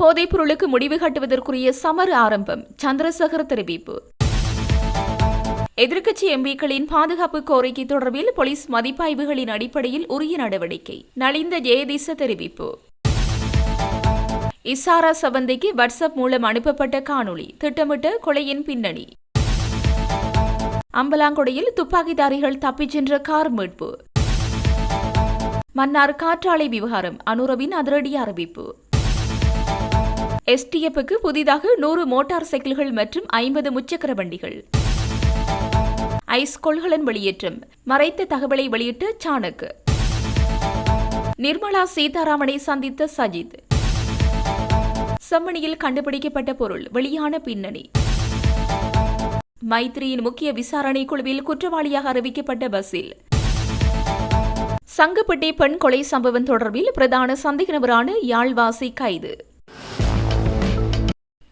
போதைப் பொருளுக்கு முடிவு கட்டுவதற்குரிய சமர் ஆரம்பம். சந்திரசேகர் தெரிவிப்பு. எதிர்க்கட்சி எம்பிக்களின் பாதுகாப்பு கோரிக்கை தொடர்பில் போலீஸ் மதிப்பாய்வுகளின் அடிப்படையில் உரிய நடவடிக்கை. நலிந்த ஜெயதீச தெரிவிப்பு. இசாரா சவந்திக்கு வாட்ஸ்அப் மூலம் அனுப்பப்பட்ட காணொளி திட்டமிட்ட கொலையின் பின்னணி. அம்பலாங்குடியில் துப்பாக்கிதாரிகள் தப்பிச் சென்ற கார் மீட்பு. மன்னார் காற்றாலை விவகாரம் அனுரவின் அதிரடி அறிவிப்பு. எஸ்டிஎஃப்க்கு புதிதாக நூறு மோட்டார் சைக்கிள்கள் மற்றும் ஐம்பது முச்சக்கர வண்டிகள். ஐஸ் கொள்கலன் வெளியேற்றம். மறைத்த தகவலை வெளியிட்ட சாணக்கு நிர்மலா சீதாராமனை சந்தித்த சஜித். செம்மணியில் கண்டுபிடிக்கப்பட்ட பொருள் வெளியான பின்னணி. மைத்ரியின் முக்கிய விசாரணை குழுவில் குற்றவாளியாக அறிவிக்கப்பட்ட பசில் சங்கப்பட்டி பெண் கொலை சம்பவம் தொடர்பில் பிரதான சந்தேக நபரான யாழ்வாசி கைது.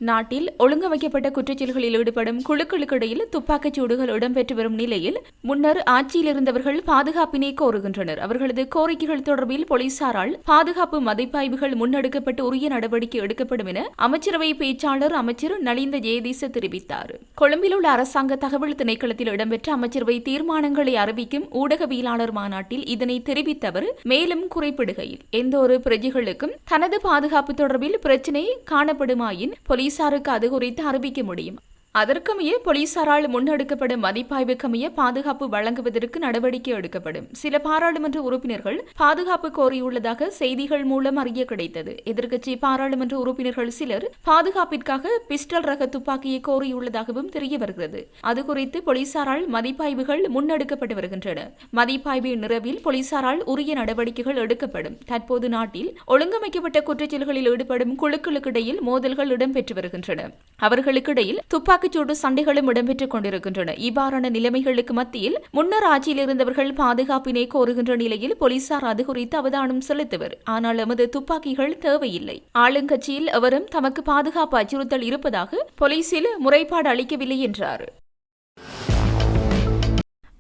நாட்டில் ஒழுங்கமைக்கப்பட்ட குற்றச்செயல்களில் ஈடுபடும் குழுக்களுக்கு இடையில் துப்பாக்கிச் சூடுகள் இடம்பெற்று வரும் நிலையில் முன்னர் ஆட்சியில் இருந்தவர்கள் பாதுகாப்பினை கோருகின்றனர். அவர்களது கோரிக்கைகள் தொடர்பில் போலீசாரால் பாதுகாப்பு மதிப்பாய்வுகள் முன்னெடுக்கப்பட்டு உரிய நடவடிக்கை எடுக்கப்படும் என அமைச்சரவை பேச்சாளர் அமைச்சர் நலிந்த ஜெயதீச தெரிவித்தார். கொழும்பில் உள்ள அரசாங்க தகவல் திணைக்களத்தில் இடம்பெற்ற அமைச்சரவை தீர்மானங்களை அறிவிக்கும் ஊடகவியலாளர் மாநாட்டில் இதனை தெரிவித்த அவர் மேலும் குறிப்பிடுகையில் எந்த ஒரு பிரஜைகளுக்கும் தனது பாதுகாப்பு தொடர்பில் பிரச்சினை காணப்படுமாயின் போலீசாருக்கு அது குறித்து அறிவிக்க முடியும். அதற்கமைய போலீசாரால் முன்னெடுக்கப்படும் மதிப்பாய்வுக்கமைய பாதுகாப்பு வழங்குவதற்கு நடவடிக்கை எடுக்கப்படும். சில பாராளுமன்ற உறுப்பினர்கள் பாதுகாப்பு கோரியுள்ளதாக செய்திகள் மூலம் அறிய கிடைத்தது. எதிர்க்கட்சி பாராளுமன்ற உறுப்பினர்கள் சிலர் பாதுகாப்பிற்காக பிஸ்டல் ரக துப்பாக்கியை கோரியுள்ளதாகவும் தெரிய வருகிறது அது குறித்து போலீசாரால் மதிப்பாய்வுகள் முன்னெடுக்கப்பட்டு வருகின்றன. மதிப்பாய்வு நிறைவில் போலீசாரால் உரிய நடவடிக்கைகள் எடுக்கப்படும். தற்போது நாட்டில் ஒழுங்கமைக்கப்பட்ட குற்றச்செயல்களில் ஈடுபடும் குழுக்களுக்கிடையில் மோதல்கள் இடம்பெற்று வருகின்றன. அவர்களுக்கிடையில் துப்பாக்கிச்சூடு சண்டைகளும் இடம்பெற்றுக் கொண்டிருக்கின்றன. இவ்வாறான நிலைமைகளுக்கு மத்தியில் முன்னர் ஆட்சியில் இருந்தவர்கள் பாதுகாப்பினை கோருகின்ற நிலையில் போலீசார் அது குறித்து அவதானம் செலுத்துவர். ஆனால் எமது துப்பாக்கிகள் தேவையில்லை. ஆளுங்கட்சியில் அவரும் தமக்கு பாதுகாப்பு அச்சுறுத்தல் இருப்பதாக போலீசில் முறைப்பாடு அளிக்கவில்லை என்றார்.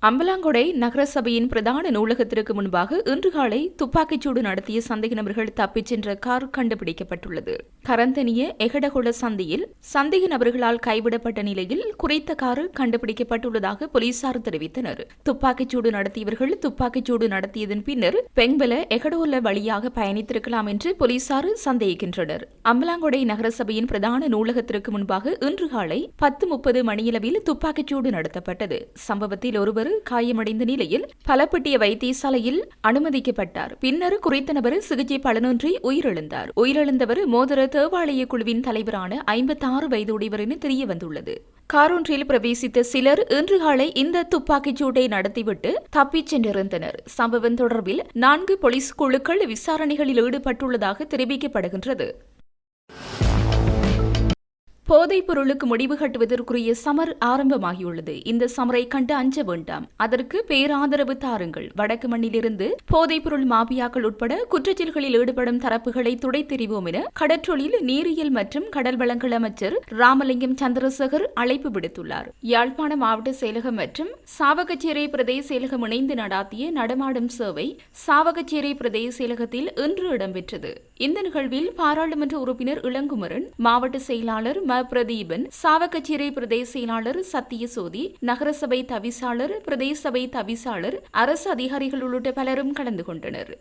அம்பலாங்கொடை நகரசபையின் பிரதான நூலகத்திற்கு முன்பாக இன்று காலை துப்பாக்கிச்சூடு நடத்திய சந்தேக நபர்கள் தப்பிச் சென்ற கார் கண்டுபிடிக்கப்பட்டுள்ளது. கரந்தனிய எகடகுள சந்தையில் சந்தேக நபர்களால் கைவிடப்பட்ட நிலையில் குறித்த கார் கண்டுபிடிக்கப்பட்டுள்ளதாக போலீசார் தெரிவித்தனர். துப்பாக்கிச்சூடு நடத்தியவர்கள் துப்பாக்கிச்சூடு நடத்தியதன் பின்னர் பெங்பல எகடோல வழியாக பயணித்திருக்கலாம் என்று போலீசார் சந்தேகிக்கின்றனர். அம்பலாங்கொடை நகரசபையின் பிரதான நூலகத்திற்கு முன்பாக இன்று காலை பத்து முப்பது மணியளவில் துப்பாக்கிச்சூடு நடத்தப்பட்டது. சம்பவத்தில் ஒருவர் காயமடைந்த நிலையில் பலப்பட்டிய வைத்தியசாலையில் அனுமதிக்கப்பட்டார். பின்னர் குறித்த நபர் சிகிச்சை பலனின்றி உயிரிழந்தார். உயிரிழந்தவர் மோதர தேவாலய குழுவின் தலைவரான ஐம்பத்தி ஆறு வயதுடையவர் என தெரிய வந்துள்ளது காரொன்றில் பிரவேசித்த சிலர் இன்று காலை இந்த துப்பாக்கிச் சூட்டை நடத்திவிட்டு தப்பிச் சென்றிருந்தனர். சம்பவம் தொடர்பில் நான்கு போலீஸ் குழுக்கள் விசாரணைகளில் ஈடுபட்டுள்ளதாக தெரிவிக்கப்படுகின்றது. போதைப் பொருளுக்கு முடிவு கட்டுவதற்குரிய சமர் ஆரம்பமாகியுள்ளது. இந்த சமரை கண்டு அஞ்ச வேண்டாம். அதற்கு பேராதரவு தாருங்கள். வடக்கு மண்ணிலிருந்து போதைப் பொருள் மாபியாக்கள் உட்பட குற்றச்செயல்களில் ஈடுபடும் தரப்புகளை துடைத்தெறிவோம் என கடற்றொழில் நீரியல் மற்றும் கடல் வளங்கள் அமைச்சர் ராமலிங்கம் சந்திரசேகர் அழைப்பு விடுத்துள்ளார். யாழ்ப்பாண மாவட்ட செயலகம் மற்றும் சாவகச்சேரி பிரதேச செயலகம் இணைந்து நடாத்திய நடமாடும் சேவை சாவகச்சேரி பிரதேச செயலகத்தில் இன்று இடம்பெற்றது. இந்த நிகழ்வில் பாராளுமன்ற உறுப்பினர் இளங்குமரன் மாவட்ட செயலாளர் ம. பிரதீபன் சாவகச்சேரி பிரதேச செயலாளர் சத்தியசோதி நகரசபை தவிசாளர் பிரதேச சபை தவிசாளர் அரசு அதிகாரிகள் உள்ளிட்ட பலரும் கலந்து கொண்டனர்.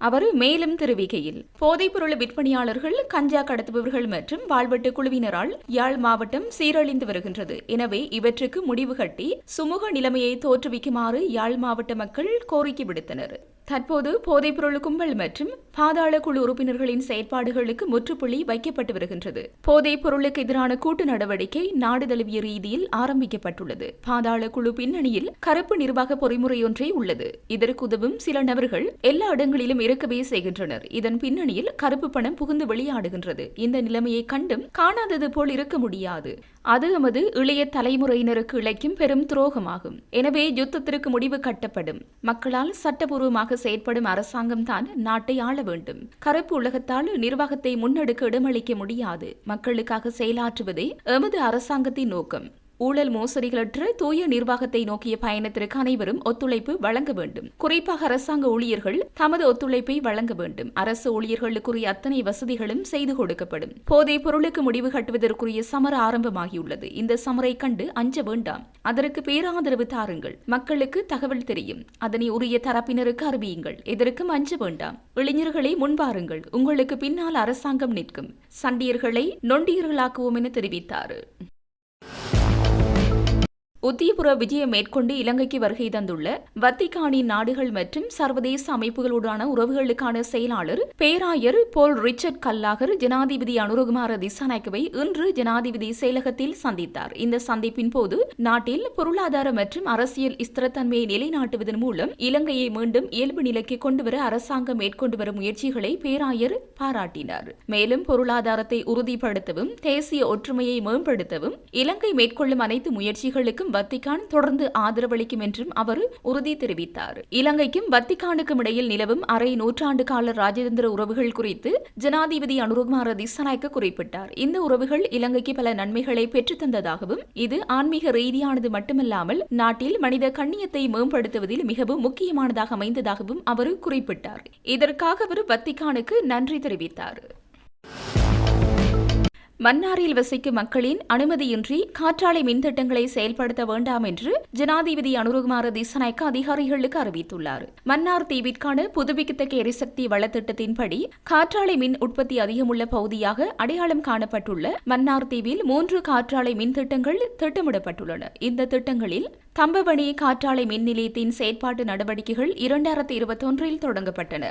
அவர் மேலும் தெரிவிக்கையில் போதைப்பொருள் விற்பனையாளர்கள் கஞ்சா கடத்துபவர்கள் மற்றும் வாழ்வெட்டு குழுவினரால் யாழ் மாவட்டம் சீரழிந்து வருகின்றது. எனவே இவற்றுக்கு முடிவு கட்டி சுமூக நிலைமையை தோற்றுவிக்குமாறு யாழ் மாவட்ட மக்கள் கோரிக்கை விடுத்தனர். தற்போது போதைப்பொருள் கும்பல் மற்றும் பாதாள குழு உறுப்பினர்களின் செயற்பாடுகளுக்கு முற்றுப்புள்ளி வைக்கப்பட்டு வருகின்றது. போதைப் பொருளுக்கு எதிரான கூட்டு நடவடிக்கை நாடு தழுவிய ரீதியில் ஆரம்பிக்கப்பட்டுள்ளது. பாதாள குழு பின்னணியில் கருப்பு நிர்வாக பொறிமுறையொன்றே உள்ளது. இதற்கு உதவும் சில நபர்கள் எல்லா இடங்களிலும் இருக்கவே செய்கின்றனர். இதன் பின்னணியில் கருப்பு பணம் புகுந்து வெளியாடுகின்றது. இந்த நிலைமையை கண்டும் காணாதது போல் இருக்க முடியாது. அது எமது இளைய தலைமுறையினருக்கு இழைக்கும் பெரும் துரோகமாகும். எனவே யுத்தத்திற்கு முடிவு கட்டப்படும். மக்களால் சட்டபூர்வமாக செயற்படும் அரசாங்கம் தான் நாட்டை ஆள வேண்டும். கருப்பு உலகத்தால் நிர்வாகத்தை முன்னெடுக்க இடமளிக்க முடியாது. மக்களுக்காக செயலாற்றுவதே எமது அரசாங்கத்தின் நோக்கம். ஊழல் மோசடிகளற்ற தூய நிர்வாகத்தை நோக்கிய பயணத்திற்கு அனைவரும் ஒத்துழைப்பு வழங்க வேண்டும். குறிப்பாக அரசாங்க ஊழியர்கள் தமது ஒத்துழைப்பை வழங்க வேண்டும். அரசு ஊழியர்களுக்குரிய அத்தனை வசதிகளும் செய்து கொடுக்கப்படும். போதைப் பொருளுக்கு முடிவு கட்டுவதற்குரிய சமர ஆரம்பமாகியுள்ளது. இந்த சமரை கண்டு அஞ்ச வேண்டாம். அதற்கு பேராதரவு தாருங்கள். மக்களுக்கு தகவல் தெரியும். அதனை உரிய தரப்பினருக்கு அறிவியுங்கள். எதற்கும் அஞ்ச வேண்டாம். இளைஞர்களை முன்பாருங்கள். உங்களுக்கு பின்னால் அரசாங்கம் நிற்கும். சண்டியர்களை நொண்டியர்களாக்குவோம் என தெரிவித்தார். உத்தியபுர விஜயம் மேற்கொண்டு இலங்கைக்கு வருகை தந்துள்ள வத்திகானின் நாடுகள் மற்றும் சர்வதேச அமைப்புகளுடான உறவுகளுக்கான செயலாளர் பேராயர் போல் ரிச்சர்ட் கல்லாகர் ஜனாதிபதி அனுரகுமார திசாநாயக்கவை இன்று ஜனாதிபதி செயலகத்தில் சந்தித்தார். இந்த சந்திப்பின் போது நாட்டில் பொருளாதார மற்றும் அரசியல் ஸ்திரத்தன்மையை நிலைநாட்டுவதன் மூலம் இலங்கையை மீண்டும் இயல்பு நிலைக்கு கொண்டுவர அரசாங்கம் மேற்கொண்டு வரும் முயற்சிகளை பேராயர் பாராட்டினார். மேலும் பொருளாதாரத்தை உறுதிப்படுத்தவும் தேசிய ஒற்றுமையை மேம்படுத்தவும் இலங்கை மேற்கொள்ளும் அனைத்து முயற்சிகளுக்கும் வத்திகான் தொடர்ந்து ஆதரவளிக்கும் என்றும் அவர் உறுதி தெரிவித்தார். இலங்கைக்கும் வத்திகானுக்கும் இடையில் நிலவும் அரை நூற்றாண்டு கால ராஜதந்திர உறவுகள் குறித்து ஜனாதிபதி அனுருகுமார திசநாயக்க குறிப்பிட்டார். இந்த உறவுகள் இலங்கைக்கு பல நன்மைகளை பெற்றுத்தந்ததாகவும் இது ஆன்மீக ரீதியானது மட்டுமல்லாமல் நாட்டில் மனித கண்ணியத்தை மேம்படுத்துவதில் மிகவும் முக்கியமானதாக அமைந்ததாகவும் அவர் குறிப்பிட்டார். இதற்காக அவர் வத்திகானுக்கு நன்றி தெரிவித்தார். மன்னாரில் வசிக்கும் மக்களின் அனுமதியின்றி காற்றாலை மின்திட்டங்களை செயல்படுத்த வேண்டாம் என்று ஜனாதிபதி அனுருகுமார திசநாயக்க அதிகாரிகளுக்கு அறிவித்துள்ளார். மன்னார் தீவிற்கான புதுப்பிக்கத்தக்க எரிசக்தி வளத்திட்டத்தின்படி காற்றாலை மின் உற்பத்தி அதிகமுள்ள பகுதியாக அடையாளம் காணப்பட்டுள்ள மன்னார் தீவில் மூன்று காற்றாலை மின் திட்டங்கள் திட்டமிடப்பட்டுள்ளன. இந்த திட்டங்களில் கம்பவணி காற்றாலை மின் நிலையத்தின் செயற்பாட்டு நடவடிக்கைகள் இரண்டாயிரத்தி இருபத்தொன்றில் தொடங்கப்பட்டன.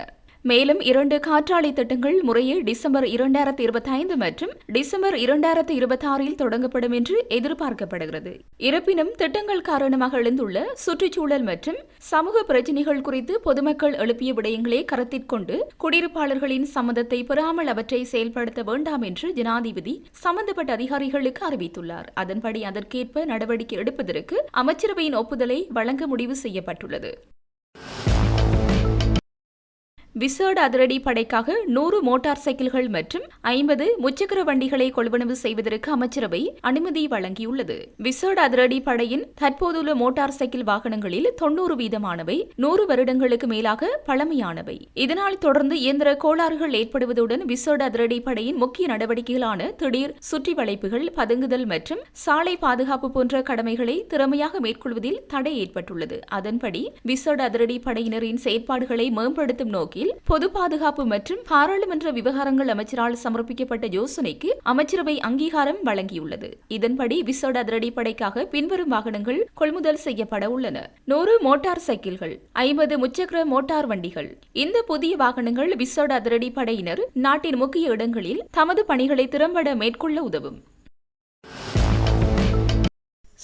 மேலும் இரண்டு காற்றாலை திட்டங்கள் முறையே டிசம்பர் இரண்டாயிரத்தி இருபத்தி ஐந்து மற்றும் டிசம்பர் இரண்டாயிரத்தி இருபத்தி ஆறில் தொடங்கப்படும் என்று எதிர்பார்க்கப்படுகிறது. இருப்பினும் திட்டங்கள் காரணமாக எழுந்துள்ள சுற்றுச்சூழல் மற்றும் சமூக பிரச்சினைகள் குறித்து பொதுமக்கள் எழுப்பிய விடயங்களை கருத்திற்கொண்டு குடியிருப்பாளர்களின் சம்மதத்தை பெறாமல் அவற்றை செயல்படுத்த வேண்டாம் என்று ஜனாதிபதி சம்பந்தப்பட்ட அதிகாரிகளுக்கு அறிவித்துள்ளார். அதன்படி அதற்கேற்ப நடவடிக்கை எடுப்பதற்கு அமைச்சரவையின் ஒப்புதலை வழங்க முடிவு செய்யப்பட்டுள்ளது. விசேட அதிரடி படைக்காக நூறு மோட்டார் சைக்கிள்கள் மற்றும் ஐம்பது முச்சக்கர வண்டிகளை கொள்வனவு செய்வதற்கு அமைச்சரவை அனுமதி வழங்கியுள்ளது. விசேட அதிரடி படையின் தற்போதுள்ள மோட்டார் சைக்கிள் வாகனங்களில் தொன்னூறு வீதமானவை நூறு வருடங்களுக்கு மேலாக பழமையானவை. இதனால் தொடர்ந்து இயந்திர கோளாறுகள் ஏற்படுவதுடன் விசேட அதிரடி படையின் முக்கிய நடவடிக்கைகளான திடீர் சுற்றி வளைப்புகள் பதுங்குதல் மற்றும் சாலை பாதுகாப்பு போன்ற கடமைகளை திறமையாக மேற்கொள்வதில் தடை ஏற்பட்டுள்ளது. அதன்படி விசேட அதிரடி படையினரின் செயற்பாடுகளை மேம்படுத்தும் நோக்கில் பொது பாதுகாப்பு மற்றும் பாராளுமன்ற விவகாரங்கள் அமைச்சரால் சமர்ப்பிக்கப்பட்ட யோசனைக்கு அமைச்சரவை அங்கீகாரம் வழங்கியுள்ளது. இதன்படி விசேட அதிரடிப்படைக்காக பின்வரும் வாகனங்கள் கொள்முதல் செய்யப்பட உள்ளன. நூறு மோட்டார் சைக்கிள்கள் ஐம்பது முச்சக்கர மோட்டார் வண்டிகள். இந்த புதிய வாகனங்கள் விசேட அதிரடிப்படையினர் நாட்டின் முக்கிய இடங்களில் தமது பணிகளை திறம்பட மேற்கொள்ள உதவும்.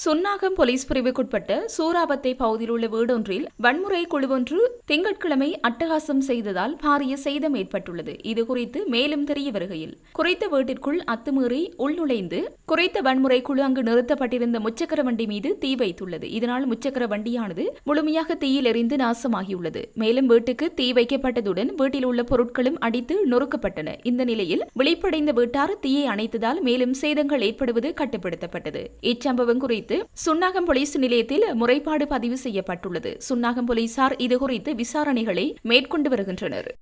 சுன்னாகம் போலீஸ் பிரிவுக்குட்பட்ட சூறாவத்தை பகுதியில் உள்ள வீடொன்றில் வன்முறை குழுவொன்று திங்கட்கிழமை அட்டகாசம் செய்ததால் பாரிய சேதம் ஏற்பட்டுள்ளது. இதுகுறித்து மேலும் தெரிய வருகையில் குறித்த வீட்டிற்குள் அத்துமீறி உள்நுழைந்து குறித்த வன்முறை குழு அங்கு நிறுத்தப்பட்டிருந்த முச்சக்கர வண்டி மீது தீ வைத்துள்ளது. இதனால் முச்சக்கர வண்டியானது முழுமையாக தீயில் எரிந்து நாசமாகியுள்ளது. மேலும் வீட்டுக்கு தீ வைக்கப்பட்டதுடன் வீட்டில் உள்ள பொருட்களும் அடித்து நொறுக்கப்பட்டன. இந்த நிலையில் விழிப்படைந்த வீட்டார் தீயை அணைத்ததால் மேலும் சேதங்கள் ஏற்படுவது கட்டுப்படுத்தப்பட்டது. இச்சம்பவம் குறித்து குறித்து சுன்னாகம் போலீஸ் நிலையத்தில் முறைப்பாடு பதிவு செய்யப்பட்டுள்ளது. சுன்னாகம் போலீசார் இதுகுறித்து விசாரணைகளை மேற்கொண்டு வருகின்றனர்.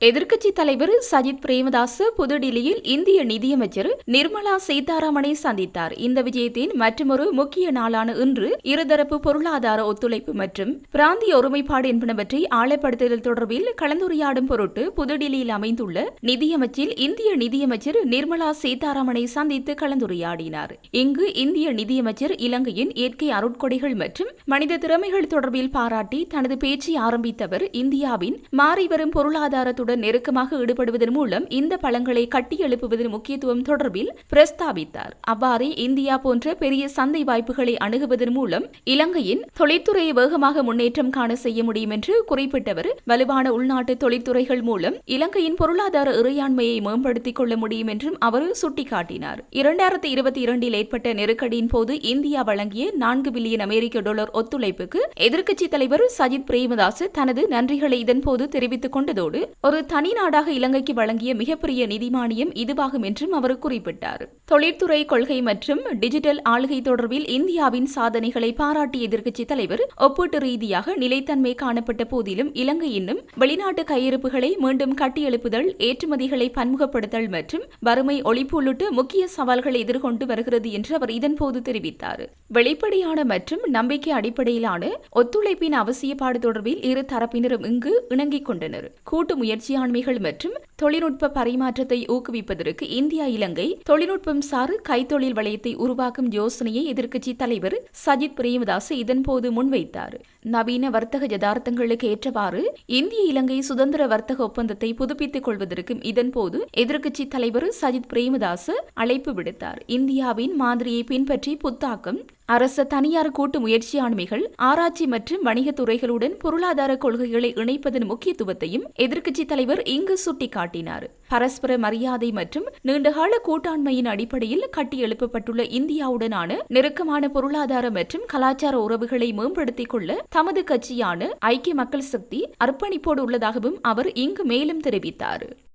எதிர்க்கட்சி தலைவர் சஜித் பிரேமதாஸ் புதுடில்லியில் இந்திய நிதியமைச்சர் நிர்மலா சீதாராமனை சந்தித்தார். இந்த விஜயத்தின் மற்றொரு முக்கிய நாளான இன்று இருதரப்பு பொருளாதார ஒத்துழைப்பு மற்றும் பிராந்திய ஒருமைப்பாடு என்பனவற்றை ஆழப்படுத்துதல் தொடர்பில் கலந்துரையாடும் பொருட்டு புதுடில்லியில் அமைந்துள்ள நிதியமைச்சில் இந்திய நிதியமைச்சர் நிர்மலா சீதாராமனை சந்தித்து கலந்துரையாடினார். இங்கு இந்திய நிதியமைச்சர் இலங்கையின் இயற்கை அருட்கொடைகள் மற்றும் மனித திறமைகள் தொடர்பில் பாராட்டி தனது பேச்சை ஆரம்பித்தவர் இந்தியாவின் மாறிவரும் பொருளாதார அரசுடன் நெருக்கமாக ஈடுபடுவதன் மூலம் இந்த பழங்களை கட்டியெழுப்புவதன் முக்கியத்துவம் தொடர்பில் பிரஸ்தாபித்தார். அவ்வாறே இந்தியா போன்ற பெரிய சந்தை வாய்ப்புகளை அணுகுவதன் மூலம் இலங்கையின் தொழில்துறையை வேகமாக முன்னேற்றம் காண செய்ய முடியும் என்று குறிப்பிட்டவர். வலுவான உள்நாட்டு தொழில்துறைகள் மூலம் இலங்கையின் பொருளாதார இறையாண்மையை மேம்படுத்திக் கொள்ள முடியும் என்றும் அவர் சுட்டிக்காட்டினார். இரண்டாயிரத்தி இருபத்தி இரண்டில் ஏற்பட்ட நெருக்கடியின் போது இந்தியா வழங்கிய நான்கு பில்லியன் அமெரிக்க டாலர் ஒத்துழைப்புக்கு எதிர்க்கட்சித் தலைவர் சஜித் பிரேமதாஸ் தனது நன்றிகளை இதன்போது தெரிவித்துக் கொண்டதோடு ஒரு ஒரு தனி நாடாக இலங்கைக்கு வழங்கிய மிகப்பெரிய நிதி மானியம் இதுவாகும் என்றும் அவர் குறிப்பிட்டார். தொழிற்துறை கொள்கை மற்றும் டிஜிட்டல் ஆளுகை தொடர்பில் இந்தியாவின் சாதனைகளை பாராட்டிய எதிர்க்கட்சித் தலைவர் ஒப்பீட்டு ரீதியாக நிலைத்தன்மை காணப்பட்ட போதிலும் இலங்கை இன்னும் வெளிநாட்டு கையிருப்புகளை மீண்டும் கட்டியெழுப்புதல் ஏற்றுமதிகளை பன்முகப்படுத்தல் மற்றும் வறுமை ஒழிப்பு உள்ளிட்ட முக்கிய சவால்களை எதிர்கொண்டு வருகிறது என்று அவர் இதன்போது தெரிவித்தார். வெளிப்படையான மற்றும் நம்பிக்கை அடிப்படையிலான ஒத்துழைப்பின் அவசியப்பாடு தொடர்பில் இரு தரப்பினரும் இங்கு இணங்கிக் கொண்டனர். கூட்டு முயற்சி முயற்சியாண்மைகள் மற்றும் தொழில்நுட்ப பரிமாற்றத்தை ஊக்குவிப்பதற்கு இந்தியா இலங்கை தொழில்நுட்பம் சார் கைத்தொழில் வளையத்தை உருவாக்கும் யோசனையை எதிர்க்கட்சி தலைவர் சஜித் பிரேமதாஸ் இதன்போது முன்வைத்தார். நவீன வர்த்தக யதார்த்தங்களுக்கு ஏற்றவாறு இந்திய இலங்கை சுதந்திர வர்த்தக ஒப்பந்தத்தை புதுப்பித்துக் கொள்வதற்கும் இதன்போது எதிர்க்கட்சி தலைவர் சஜித் பிரேமதாஸ் அழைப்பு விடுத்தார். இந்தியாவின் மாதிரியை பின்பற்றி புத்தாக்கம் அரச தனியார் கூட்டு முயற்சியாண்மைகள் ஆராய்ச்சி மற்றும் வணிகத் துறைகளுடன் பொருளாதார கொள்கைகளை இணைப்பதன் முக்கியத்துவத்தையும் எதிர்க்கட்சி தலைவர் இங்கு சுட்டிக்காட்டினார். பரஸ்பர மரியாதை மற்றும் நீண்டகால கூட்டாண்மையின் அடிப்படையில் கட்டியெழுப்பப்பட்டுள்ள இந்தியாவுடனான நெருக்கமான பொருளாதார மற்றும் கலாச்சார உறவுகளை மேம்படுத்திக் கொள்ள தமது கட்சியான ஐக்கிய மக்கள் சக்தி அர்ப்பணிப்போடு உள்ளதாகவும் அவர் இங்கு மேலும் தெரிவித்தார்.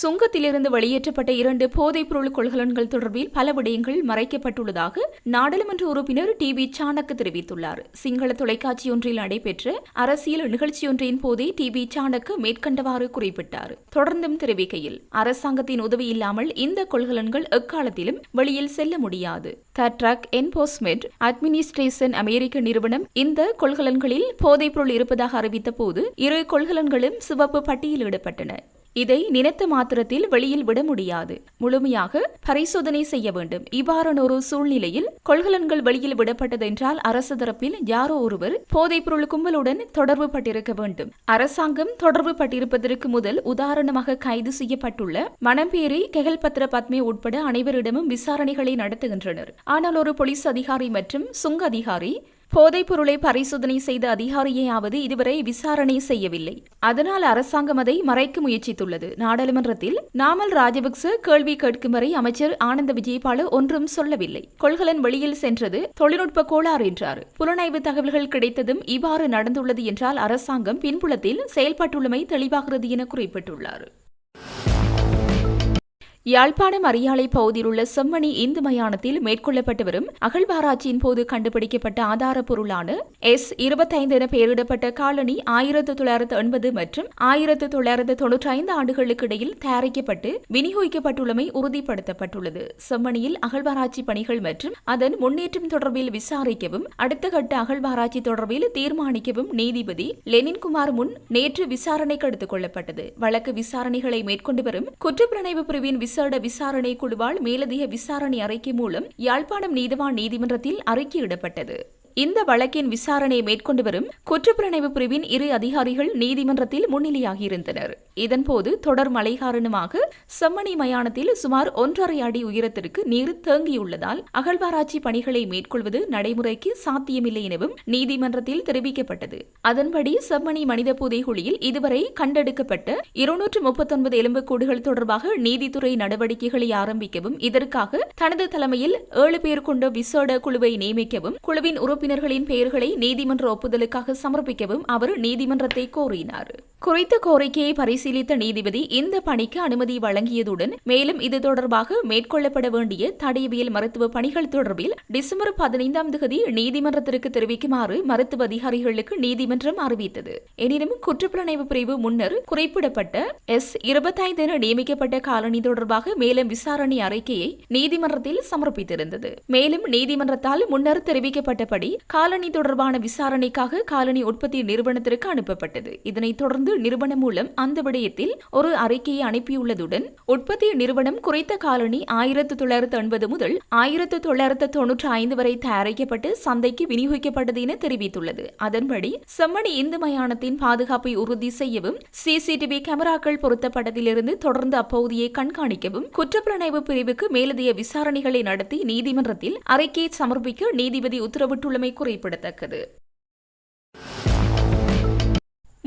சுங்கத்திலிருந்து வெளியேற்றப்பட்ட இரண்டு போதைப்பொருள் கொள்கலன்கள் தொடர்பில் பல விடயங்கள் மறைக்கப்பட்டுள்ளதாக நாடாளுமன்ற உறுப்பினர் டி வி சாணக்கு தெரிவித்துள்ளார். சிங்கள தொலைக்காட்சி ஒன்றில் நடைபெற்ற அரசியல் நிகழ்ச்சியொன்றின் போதே டி வி சாணக்கு மேற்கண்டவாறு குறிப்பிட்டார். தொடர்ந்தும் தெரிவிக்கையில் அரசாங்கத்தின் உதவி இல்லாமல் இந்த கொள்கலன்கள் எக்காலத்திலும் வெளியில் செல்ல முடியாது. த ட்ரக் என்போர்ஸ்மெண்ட் அட்மினிஸ்ட்ரேஷன் அமெரிக்க நிறுவனம் இந்த கொள்கலன்களில் போதைப்பொருள் இருப்பதாக அறிவித்த போது இரு கொள்கலன்களும் சிவப்பு பட்டியலிடப்பட்டன. இதை நினைத்த மாத்திரத்தில் வெளியில் விட முடியாது. முழுமையாக பரிசோதனை செய்ய வேண்டும். இவ்வாறானொரு சூழ்நிலையில் கொள்கலன்கள் வெளியில் விடப்பட்டதென்றால் அரசு தரப்பில் யாரோ ஒருவர் போதைப்பொருள் கும்பலுடன் தொடர்பு பட்டிருக்க வேண்டும். அரசாங்கம் தொடர்பு பட்டிருப்பதற்கு முதல் உதாரணமாக கைது செய்யப்பட்டுள்ள மணம்பேரி கெகல்பத்ர பத்மே உட்பட அனைவரிடமும் விசாரணைகளை நடத்துகின்றனர். ஆனால் ஒரு போலீஸ் அதிகாரி மற்றும் சுங்க அதிகாரி போதைப் பொருளை பரிசோதனை செய்த அதிகாரியையாவது இதுவரை விசாரணை செய்யவில்லை. அதனால் அரசாங்கம் அதை மறைக்க முயற்சித்துள்ளது. நாடாளுமன்றத்தில் நாமல் ராஜபக்ச கேள்வி கேட்கும் வரை அமைச்சர் ஆனந்த விஜயபால ஒன்றும் சொல்லவில்லை. கொள்கலன் வெளியில் சென்றது தொழில்நுட்ப கோளாறு என்றார். புலனாய்வு தகவல்கள் கிடைத்ததும் இவ்வாறு நடந்துள்ளது என்றால் அரசாங்கம் பின்புலத்தில் செயல்பட்டுள்ளமை தெளிவாகிறது என குறிப்பிட்டுள்ளார். யாழ்ப்பாணம் அரியாலை பகுதியில் உள்ள செம்மணி இந்து மயானத்தில் மேற்கொள்ளப்பட்டு வரும் அகழ்வாராய்ச்சியின் போது கண்டுபிடிக்கப்பட்ட ஆதார பொருளான எஸ் இருபத்தைந்து என பெயரிடப்பட்ட காலனி ஆயிரத்து தொள்ளாயிரத்து எண்பது மற்றும் ஆயிரத்து தொள்ளாயிரத்து தொன்னூற்றி ஐந்து ஆண்டுகளுக்கு இடையில் தயாரிக்கப்பட்டு விநியோகிக்கப்பட்டுள்ளமை உறுதிப்படுத்தப்பட்டுள்ளது. செம்மணியில் அகழ்வாராய்ச்சி பணிகள் மற்றும் அதன் முன்னேற்றம் தொடர்பில் விசாரிக்கவும் அடுத்த கட்ட அகழ்வாராய்ச்சி தொடர்பில் தீர்மானிக்கவும் நீதிபதி லெனின்குமார் முன் நேற்று விசாரணைக்கு எடுத்துக் கொள்ளப்பட்டது. வழக்கு விசாரணைகளை மேற்கொண்டு வரும் குற்றப்புலனாய்வு பிரிவின் விசேட விசாரணை குழுவால் மேலதிக விசாரணை அறிக்கை மூலம் யாழ்ப்பாணம் நீதவான் நீதிமன்றத்தில் அறிக்கையிடப்பட்டது. இந்த வழக்கின் விசாரணையை மேற்கொண்டு வரும் குற்றப்புலனாய்வு பிரிவின் இரு அதிகாரிகள் நீதிமன்றத்தில் முன்னிலையாகியிருந்தனர். இதன்போது தொடர் மழை காரணமாக செம்மணி மயானத்தில் சுமார் ஒன்றரை அடி உயரத்திற்கு நீர் தேங்கியுள்ளதால் அகழ்வாராய்ச்சி பணிகளை மேற்கொள்வது நடைமுறைக்கு சாத்தியமில்லை எனவும் நீதிமன்றத்தில் தெரிவிக்கப்பட்டது. அதன்படி செம்மணி மனித புதைகுழியில் இதுவரை கண்டெடுக்கப்பட்ட இருநூற்று முப்பத்தொன்பது எலும்புக்கூடுகள் தொடர்பாக நீதித்துறை நடவடிக்கைகளை ஆரம்பிக்கவும் இதற்காக தனது தலைமையில் ஏழு பேர் கொண்ட விசேட குழுவை நியமிக்கவும் குழுவின் உறுப்பினர் உறுப்பினர்களின் பெயர்களை நீதிமன்ற ஒப்புதலுக்காக சமர்ப்பிக்கவும் அவர் நீதிமன்றத்தை கோரினார். குறித்த கோரிக்கையை பரிசீலித்த நீதிபதி இந்த பணிக்கு அனுமதி வழங்கியதுடன் மேலும் இது தொடர்பாக மேற்கொள்ளப்பட வேண்டிய தடயவியல் மருத்துவ பணிகள் தொடர்பில் டிசம்பர் பதினைந்தாம் தேதி நீதிமன்றத்திற்கு தெரிவிக்குமாறு மருத்துவ அதிகாரிகளுக்கு நீதிமன்றம் அறிவித்தது. எனினும் குற்றப்புலனாய்வு பிரிவு முன்னர் குறிப்பிடப்பட்ட எஸ் இருபத்தைந்து என நியமிக்கப்பட்ட காலனி தொடர்பாக மேலும் விசாரணை அறிக்கையை நீதிமன்றத்தில் சமர்ப்பித்திருந்தது. மேலும் நீதிமன்றத்தால் முன்னர் தெரிவிக்கப்பட்டபடி காலனி தொடர்பான விசாரணைக்காக காலனி உற்பத்தி நிறுவனத்திற்கு அனுப்பப்பட்டது. இதனைத் தொடர்ந்து நிறுவனம் மூலம் அந்த விடயத்தில் ஒரு அறிக்கையை அனுப்பியுள்ளதுடன் உற்பத்தி நிறுவனம் குறைத்த காலனி ஆயிரத்து தொள்ளாயிரத்து எண்பது முதல் ஆயிரத்து தொள்ளாயிரத்து தொன்னூற்றி ஐந்து வரை தயாரிக்கப்பட்டு சந்தைக்கு விநியோகிக்கப்பட்டது என தெரிவித்துள்ளது. அதன்படி செம்மணி இந்து மயானத்தின் பாதுகாப்பை உறுதி செய்யவும் சிசிடிவி கேமராக்கள் பொருத்தப்பட்டதிலிருந்து தொடர்ந்து அப்பகுதியை கண்காணிக்கவும் குற்றப்புலனாய்வு பிரிவுக்கு மேலதிக விசாரணைகளை நடத்தி நீதிமன்றத்தில் அறிக்கையை சமர்ப்பிக்க நீதிபதி உத்தரவிட்டுள்ளமை குறிப்பிடத்தக்கது.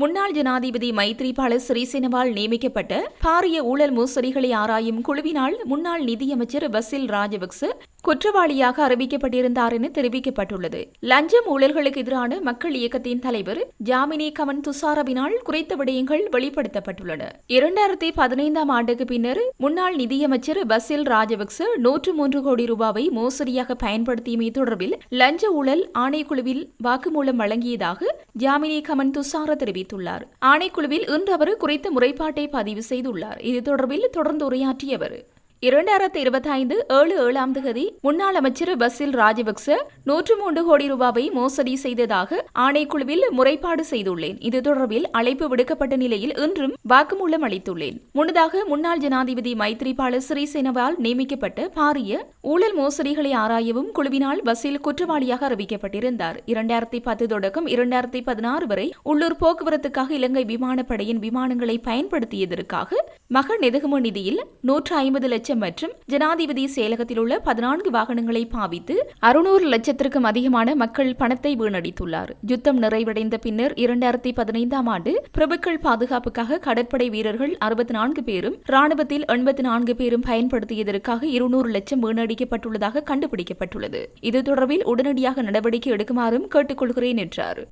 முன்னாள் ஜனாதிபதி மைத்ரிபால சிறிசேனவால் நியமிக்கப்பட்ட பாரிய ஊழல் மோசடிகளை ஆராயும் குழுவினால் முன்னாள் நிதியமைச்சர் பசில் ராஜபக்ச குற்றவாளியாக அறிவிக்கப்பட்டிருந்தார் என தெரிவிக்கப்பட்டுள்ளது. லஞ்சம் ஊழல்களுக்கு எதிரான மக்கள் இயக்கத்தின் தலைவர் ஜாமினி கமன் துசாரவினால் குறித்த விடயங்கள் வெளிப்படுத்தப்பட்டுள்ளன. இரண்டாயிரத்தி பதினைந்தாம் ஆண்டுக்கு பின்னர் முன்னாள் நிதியமைச்சர் பசில் ராஜபக்ச நூற்று மூன்று கோடி ரூபாவை மோசடியாக பயன்படுத்தியமை தொடர்பில் லஞ்ச ஊழல் ஆணைக்குழுவில் வாக்குமூலம் வழங்கியதாக ஜாமினி கமன் துசார தெரிவித்தார். தெரிவித்துள்ளார். ஆணைக்குழுவில் இன்று அவர் குறித்த முறைப்பாட்டை பதிவு செய்துள்ளார். இது தொடர்பில் தொடர்ந்து உரையாற்றியவர். இரண்டாயிரத்தி இருபத்தி ஐந்து ஏழு ஏழாம் தேதி முன்னாள் அமைச்சர் பசில் ராஜபக்ச நூற்று மூன்று கோடி ரூபாவை மோசடி செய்ததாக ஆணைக்குழுவில் முறைப்பாடு செய்துள்ளேன். இது தொடர்பில் அழைப்பு விடுக்கப்பட்ட நிலையில் இன்றும் வாக்குமூலம் அளித்துள்ளேன். முன்னதாக முன்னாள் ஜனாதிபதி மைத்ரிபால சிறிசேனவால் நியமிக்கப்பட்ட பாரிய ஊழல் மோசடிகளை ஆராயவும் குழுவினால் பசில் குற்றவாளியாக அறிவிக்கப்பட்டிருந்தார். இரண்டாயிரத்தி பத்து தொடக்கம் இரண்டாயிரத்தி பதினாறு வரை உள்ளூர் போக்குவரத்துக்காக இலங்கை விமானப்படையின் விமானங்களை பயன்படுத்தியதற்காக மகன் நெதுகும நிதியில் நூற்று ஐம்பது லட்சம் லட்சம் மற்றும் ஜனாதிபதி செயலகத்தில் உள்ள பதினான்கு வாகனங்களை பாவித்து அறுநூறு லட்சத்திற்கும் அதிகமான மக்கள் பணத்தை வீணடித்துள்ளார். யுத்தம் நிறைவடைந்த பின்னர் இரண்டாயிரத்தி பதினைந்தாம் ஆண்டு பிரபுக்கள் பாதுகாப்புக்காக கடற்படை வீரர்கள் அறுபத்தி நான்கு பேரும் ராணுவத்தில் எண்பத்தி நான்கு பேரும் பயன்படுத்தியதற்காக இருநூறு லட்சம் வீணடிக்கப்பட்டுள்ளதாக கண்டுபிடிக்கப்பட்டுள்ளது. இது தொடர்பில் உடனடியாக நடவடிக்கை எடுக்குமாறும் கேட்டுக்கொள்கிறேன் என்றார்.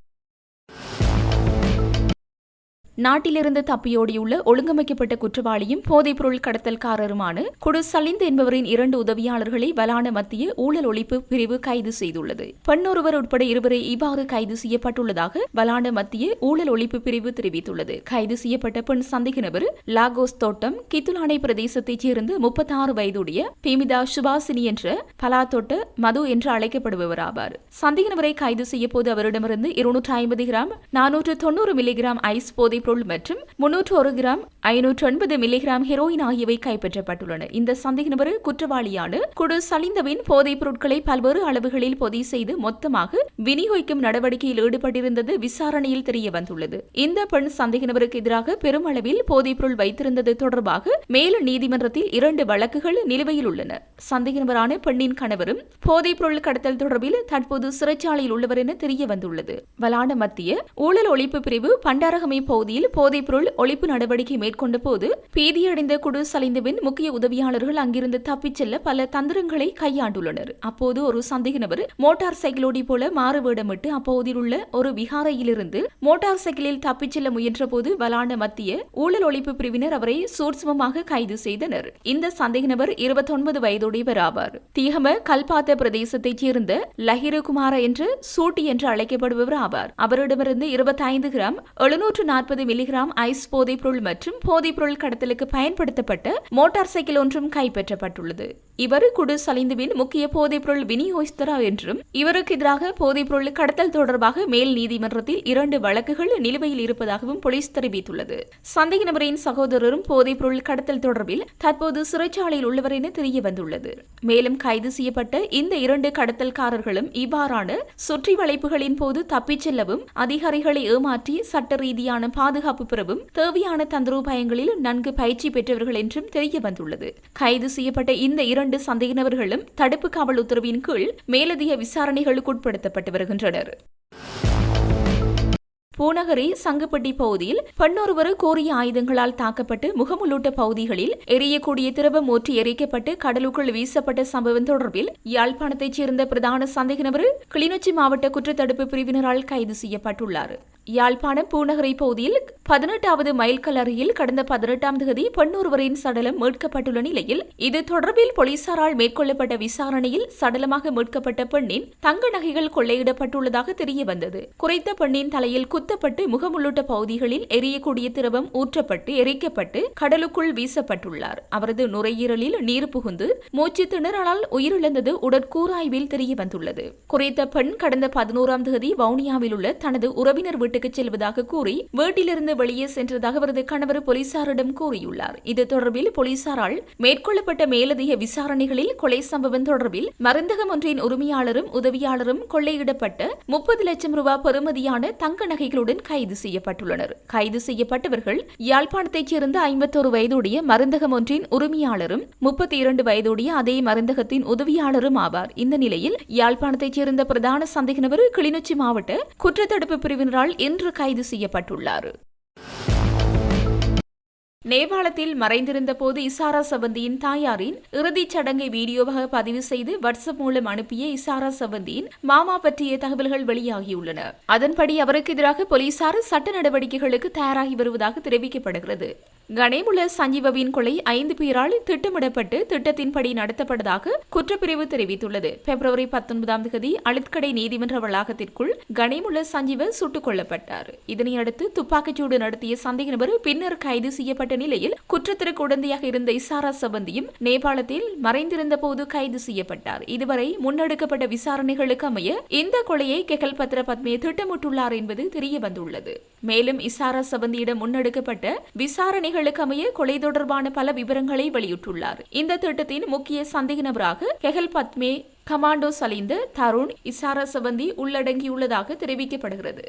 நாட்டிலிருந்து தப்பியோடியுள்ள ஒழுங்கமைக்கப்பட்ட குற்றவாளியும் போதைப்பொருள் கடத்தல்காரருமான குடு சலிந்த் என்பவரின் இரண்டு உதவியாளர்களை வலான மத்திய ஊழல் ஒழிப்பு பிரிவு கைது செய்துள்ளது. பெண்ணொருவர் உட்பட இருவரை இவ்வாறு கைது செய்யப்பட்டுள்ளதாக வலான மத்திய ஊழல் ஒழிப்பு பிரிவு தெரிவித்துள்ளது. கைது செய்யப்பட்ட பெண் சந்தேக நபர் லாகோஸ் தோட்டம் கித்துலானை பிரதேசத்தைச் சேர்ந்த முப்பத்தி ஆறு வயதுடைய பிமிதா சுபாசினி என்ற பலாத்தோட்ட மது என்று அழைக்கப்படுபவர் ஆவார். சந்தேக நபரை கைது செய்ய போது அவரிடமிருந்து இருநூற்று ஐம்பது கிராம் நானூற்று தொண்ணூறு மில்லிகிராம் ஐஸ் போதை பொருள் மற்றும் முன்னூற்று ஒரு கிராம் ஐநூற்று ஒன்பது மில்லிகிராம் ஹெரோயின் ஆகியவை கைப்பற்றப்பட்டுள்ளன. இந்த சந்தேக நபர் குற்றவாளியான குடு சலிந்தவின் போதைப் பொருட்களை பல்வேறு அளவுகளில் பொதி செய்து மொத்தமாக விநியோகிக்கும் நடவடிக்கையில் ஈடுபட்டிருந்தது விசாரணையில் தெரிய வந்துள்ளது இந்த பெண் சந்தேக நபருக்கு எதிராக பெருமளவில் போதைப் பொருள் வைத்திருந்தது தொடர்பாக மேலும் நீதிமன்றத்தில் இரண்டு வழக்குகள் நிலுவையில் உள்ளன. சந்தேக நபரான பெண்ணின் கணவரும் போதைப் பொருள் கடத்தல் தொடர்பில் தற்போது சிறைச்சாலையில் உள்ளவர் என தெரிய வந்துள்ளது வலான மத்திய ஊழல் ஒழிப்பு பிரிவு பண்டாரகமை பகுதியில் பகுதியில் போதைப்பொருள் ஒழிப்பு நடவடிக்கை மேற்கொண்ட போது பீதியடைந்த குடு சலைந்தபின் முக்கிய உதவியாளர்கள் அங்கிருந்து தப்பிச் செல்ல பல தந்திரங்களை கையாண்டுள்ளனர். அப்போது ஒரு சந்தேக நபர் மோட்டார் சைக்கிளோடி போல மாறு வேடமிட்டு அப்பகுதியில் உள்ள ஒரு விகாரையிலிருந்து மோட்டார் சைக்கிளில் தப்பிச் செல்ல முயன்ற போது வலான மத்திய ஊழல் ஒழிப்பு பிரிவினர் அவரை சூட்சமமாக கைது செய்தனர். இந்த சந்தேக நபர் இருபத்தொன்பது வயதுடையவர் ஆவார். தீகம கல்பாத்த பிரதேசத்தைச் சேர்ந்த லஹிரகுமார என்று சூட்டி என்று அழைக்கப்படுபவர் ஆவார். அவரிடமிருந்து இருபத்தி ஐந்து கிராம் எழுநூற்று நாற்பது மில்லிகிராம் ஐஸ் போதைப்பொருள் மற்றும் போதைப்பொருள் கடத்தலுக்கு பயன்படுத்தப்பட்ட மோட்டார் சைக்கிள் ஒன்றும் கைப்பற்றப்பட்டுள்ளது. இவர் குடு சலிந்துவின் முக்கிய போதைப்பொருள் விநியோகிஸ்தரா என்றும் இவருக்கு எதிராக போதைப்பொருள் கடத்தல் தொடர்பாக மேல் நீதிமன்றத்தில் இரண்டு வழக்குகள் நிலுவையில் இருப்பதாகவும் போலீஸ் தெரிவித்துள்ளது. சந்தேக நபரின் சகோதரரும் போதைப்பொருள் கடத்தல் தொடர்பில் தற்போது சிறைச்சாலையில் உள்ளவர் என தெரிய வந்துள்ளது மேலும் கைது செய்யப்பட்ட இந்த இரண்டு கடத்தல்காரர்களும் இவ்வாறான சுற்றி வளைப்புகளின் போது தப்பிச் செல்லவும் அதிகாரிகளை ஏமாற்றி சட்ட ரீதியான பாதுகாப்பு பெறவும் தேவையான தந்திரோபாயங்களில் நன்கு பயிற்சி பெற்றவர்கள் என்றும் தெரிய வந்துள்ளது. கைது செய்யப்பட்ட இந்த இரண்டு சந்தேக நபர்களும் தடுப்பு காவல் உத்தரவின் கீழ் மேலதிக விசாரணைகளுக்கு உட்படுத்தப்பட்டு வருகின்றனர். பூநகரி சங்குப்பட்டி பகுதியில் பெண்ணொருவர் கோரிய ஆயுதங்களால் தாக்கப்பட்டு முகமுள்ளூட்ட பகுதிகளில் எரியக்கூடிய திரவம் ஊற்றி எரிக்கப்பட்டு கடலுக்குள் வீசப்பட்ட சம்பவம் தொடர்பில் யாழ்ப்பாணத்தைச் சேர்ந்த பிரதான சந்தேக நபர் கிளிநொச்சி மாவட்ட குற்றத்தடுப்பு பிரிவினரால் கைது செய்யப்பட்டுள்ளார். யாழ்ப்பாணம் பூநகரை பகுதியில் பதினெட்டாவது மைல்கல் அருகில் கடந்த பதினெட்டாம் தேதி பெண்ணொருவரின் சடலம் மீட்கப்பட்டுள்ள நிலையில் இது தொடர்பில் போலீசாரால் மேற்கொள்ளப்பட்ட விசாரணையில் சடலமாக மீட்கப்பட்ட பெண்ணின் தங்க நகைகள் கொள்ளையிடப்பட்டுள்ளதாக தெரிய வந்தது குறைத்த பெண்ணின் தலையில் குத்தப்பட்டு முகமுள்ளுட்ட பகுதிகளில் எரியக்கூடிய திரவம் ஊற்றப்பட்டு எரிக்கப்பட்டு கடலுக்குள் வீசப்பட்டுள்ளார். அவரது நுரையீரலில் நீர் புகுந்து மூச்சு திணறலால் உயிரிழந்தது உடற்கூராய்வில் தெரிய வந்துள்ளது குறைத்த பெண் கடந்த பதினோராம் தேதி வவுனியாவில் உள்ள தனது உறவினர் வீட்டு வீட்டுக்கு செல்வதாக கூறி வீட்டிலிருந்து வெளியே சென்றதாக அவரது கணவர் போலீசாரிடம் கூறியுள்ளார். இது தொடர்பில் போலீசாரால் மேற்கொள்ளப்பட்ட மேலதிக விசாரணைகளில் கொலை சம்பவம் தொடர்பில் மருந்தகம் ஒன்றின் உரிமையாளரும் உதவியாளரும் கொள்ளையிடப்பட்ட முப்பது லட்சம் ரூபாய் பெறுமதியான தங்க நகைகளுடன் கைது செய்யப்பட்டுள்ளனர். கைது செய்யப்பட்டவர்கள் யாழ்ப்பாணத்தைச் சேர்ந்த ஐம்பத்தோரு வயதுடைய மருந்தகம் ஒன்றின் உரிமையாளரும் முப்பத்தி இரண்டு வயதுடைய அதே மருந்தகத்தின் உதவியாளரும் ஆவார். இந்த நிலையில் யாழ்ப்பாணத்தைச் சேர்ந்த பிரதான சந்தேக நபர் கிளிநொச்சி மாவட்ட குற்றத்தடுப்பு பிரிவினரால் இன்று கைது செய்யப்பட்டுள்ளார். நேபாளத்தில் மறைந்திருந்த போது இசாரா சவந்தியின் தாயாரின் இறுதிச் சடங்கை வீடியோவாக பதிவு செய்து வாட்ஸ்அப் மூலம் அனுப்பிய இசாரா சவந்தியின் மாமா பற்றிய தகவல்கள் வெளியாகியுள்ளன. அதன்படி அவருக்கு எதிராக போலீசார் சட்ட நடவடிக்கைகளுக்கு தயாராகி வருவதாக தெரிவிக்கப்படுகிறது. கணேமுல சஞ்சீவவின் கொலை ஐந்து பேரால் திட்டமிடப்பட்டு திட்டத்தின்படி நடத்தப்பட்டதாக குற்றப்பிரிவு தெரிவித்துள்ளது. பிப்ரவரி பத்தொன்பதாம் தேதி அழுத்கடை நீதிமன்ற வளாகத்திற்குள் கணேமுல சஞ்சீவ சுட்டுக் கொல்லப்பட்டார். இதனையடுத்து துப்பாக்கிச்சூடு நடத்திய சந்தேக நபர் பின்னர் கைது செய்யப்பட்ட நிலையில் குற்றத்திற்கு உடந்தையாக இருந்த இசாரா சபந்தியும் நேபாளத்தில் மறைந்திருந்த போது கைது செய்யப்பட்டார். இதுவரை முன்னெடுக்கப்பட்ட விசாரணைகளுக்கு அமைய இந்த கொலையை கெகல் பத்ர பத்மே திட்டமிட்டுள்ளார் என்பது தெரிய வந்துள்ளது மேலும் இசாரா சபந்தியிடம் முன்னெடுக்கப்பட்ட விசாரணைகளுக்கு அமைய கொலை தொடர்பான பல விவரங்களை வெளியிட்டுள்ளார். இந்த திட்டத்தின் முக்கிய சந்தேக நபராக கெகல் பத்மே கமாண்டோ சலிந்து தருண் இசாரா சபந்தி உள்ளடங்கியுள்ளதாக தெரிவிக்கப்படுகிறது.